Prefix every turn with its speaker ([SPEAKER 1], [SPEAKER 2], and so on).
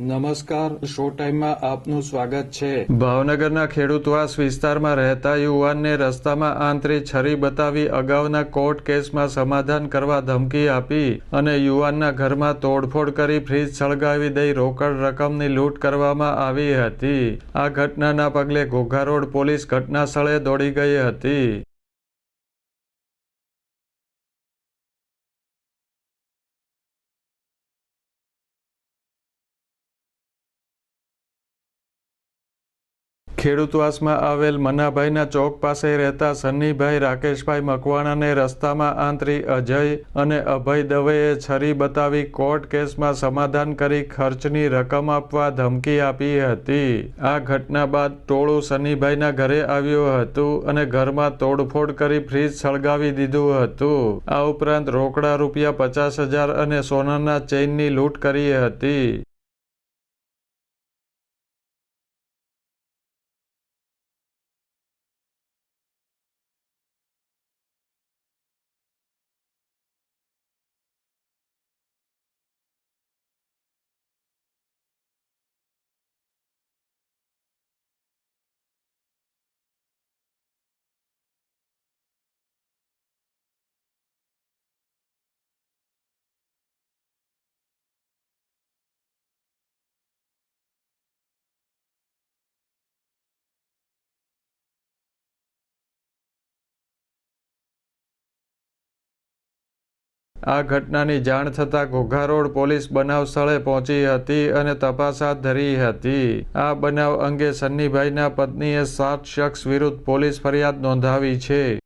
[SPEAKER 1] નમસ્કાર, શો ટાઈમમાં આપનું સ્વાગત છે.
[SPEAKER 2] ભાવનગરના ખેડૂતવાસ વિસ્તારમાં રહેતા યુવાનને રસ્તામાં આંતરી છરી બતાવી અગાઉના કોર્ટ કેસમાં સમાધાન કરવા ધમકી આપી અને યુવાનના ઘરમાં તોડફોડ કરી ફ્રીજ સળગાવી દઈ રોકડ રકમની લૂંટ કરવામાં આવી હતી. આ ઘટનાના પગલે ઘોઘા રોડ પોલીસ ઘટના સ્થળે દોડી ગઈ હતી. ખેડૂતવાસમાં આવેલ મનાભાઈના ચોક પાસે રહેતા સન્નીભાઈ રાકેશભાઈ મકવાણાને રસ્તામાં આંતરી અજય અને અભય દવેએ છરી બતાવી કોર્ટ કેસમાં સમાધાન કરી ખર્ચની રકમ આપવા ધમકી આપી હતી. આ ઘટના બાદ ટોળું સન્નીભાઈના ઘરે આવ્યું હતું અને ઘરમાં તોડફોડ કરી ફ્રીજ સળગાવી દીધું હતું. આ ઉપરાંત રોકડા રૂપિયા પચાસ હજાર અને સોનાના ચેઇનની લૂંટ કરી હતી. આ ઘટનાની જાણ થતાં ઘોઘા રોડ પોલીસ બનાવ સ્થળે પહોંચી હતી અને તપાસ હાથ ધરી હતી. આ બનાવ અંગે સન્નીભાઈના પત્નીએ સાત શખ્સ વિરુદ્ધ પોલીસ ફરિયાદ નોંધાવી છે.